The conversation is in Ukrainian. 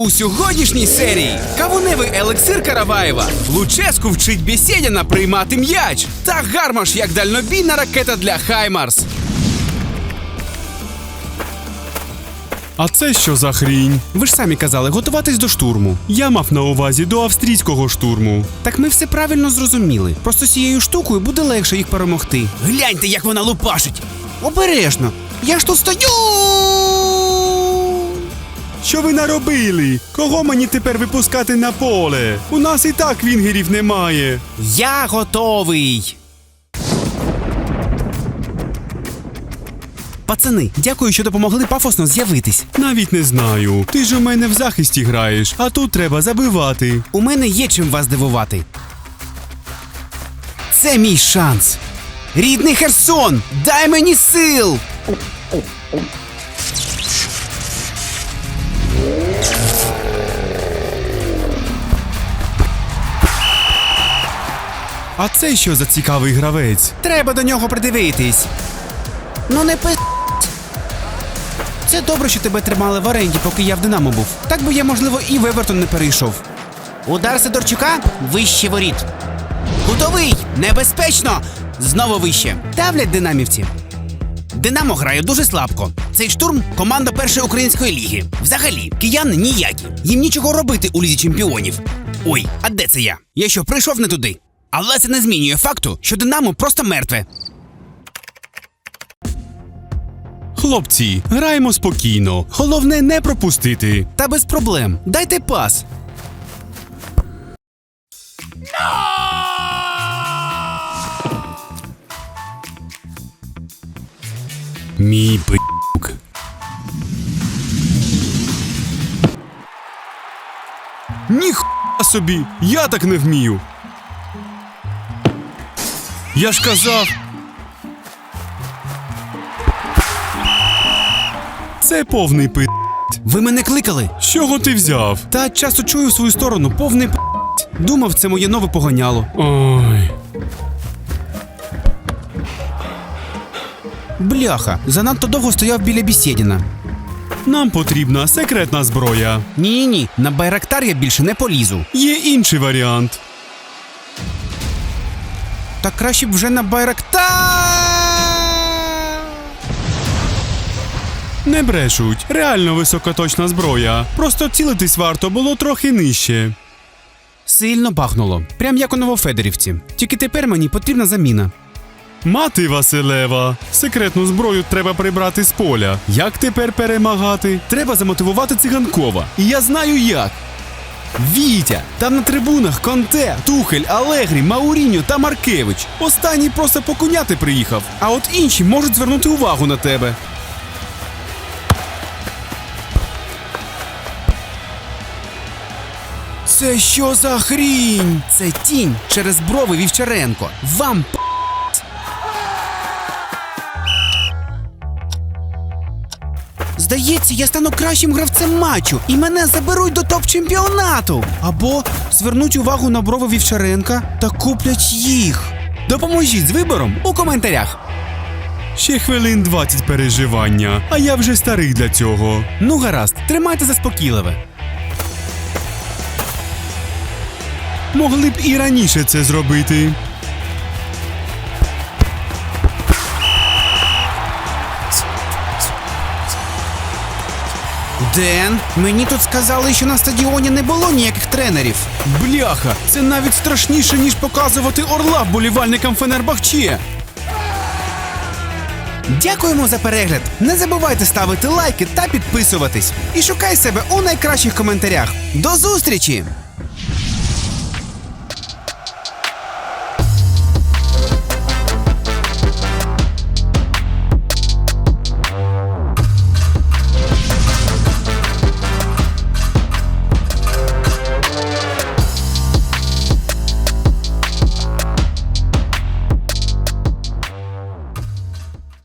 У сьогоднішній серії кавуневий елексир Караваєва, Луческу вчить Бєсєдіна приймати м'яч та гармаш як дальнобійна ракета для Хаймарс. А це що за хрінь? Ви ж самі казали готуватись до штурму. Я мав на увазі до австрійського штурму. Так ми все правильно зрозуміли. Просто цією штукою буде легше їх перемогти. Гляньте, як вона лупашить. Обережно. Я ж тут стою. Що ви наробили? Кого мені тепер випускати на поле? У нас і так вінгерів немає. Я готовий. Пацани, дякую, що допомогли пафосно з'явитись. Навіть не знаю. Ти ж у мене в захисті граєш, а тут треба забивати. У мене є чим вас дивувати. Це мій шанс. Рідний Херсон, дай мені сил. А це що за цікавий гравець? Треба до нього придивитись. Ну не пи. Це добре, що тебе тримали в оренді, поки я в Динамо був. Так би я, можливо, і в Евертон не перейшов. Удар Сидорчука вище воріт. Готовий! Небезпечно! Знову вище. Давлять динамівці. Динамо грає дуже слабко. Цей штурм команда першої української ліги. Взагалі, кияни ніякі. Їм нічого робити у лізі чемпіонів. Ой, а де це я? Я що, прийшов не туди? Але це не змінює факту, що Динамо просто мертве. Хлопці, граємо спокійно. Головне не пропустити. Та без проблем. Дайте пас. Мій пи***к. Ніхуя собі! Я так не вмію. Я ж казав. Це повний пи. Ви мене кликали. З чого ти взяв? Та часто чую в свою сторону повний п***. Думав, це моє нове поганяло. Ой. Бляха, занадто довго стояв біля Бісєдіна. Нам потрібна секретна зброя. Ні, ні, на Байрактар я більше не полізу. Є інший варіант. Та краще б вже на Байрактар. Не брешуть. Реально високоточна зброя. Просто цілитись варто було трохи нижче. Сильно бахнуло. Прям як у Новофедерівці. Тільки тепер мені потрібна заміна. Мати Василева, секретну зброю треба прибрати з поля. Як тепер перемагати? Треба замотивувати циганкова. І я знаю як. Вітя, там на трибунах Конте, Тухель, Алегрі, Мауріньо та Маркевич. Останній просто покуняти приїхав, а от інші можуть звернути увагу на тебе. Це що за хрінь? Це тінь через брови Вівчаренко. Вам Здається, я стану кращим гравцем матчу і мене заберуть до топ-чемпіонату. Або звернуть увагу на брови Вівчаренка та куплять їх. Допоможіть з вибором у коментарях. Ще хвилин 20 переживання, а я вже старий для цього. Ну гаразд, тримайте заспокійливе. Могли б і раніше це зробити. Ден, мені тут сказали, що на стадіоні не було ніяких тренерів. Бляха, це навіть страшніше, ніж показувати орла болівальникам Фенербахче. Дякуємо за перегляд. Не забувайте ставити лайки та підписуватись. І шукай себе у найкращих коментарях. До зустрічі!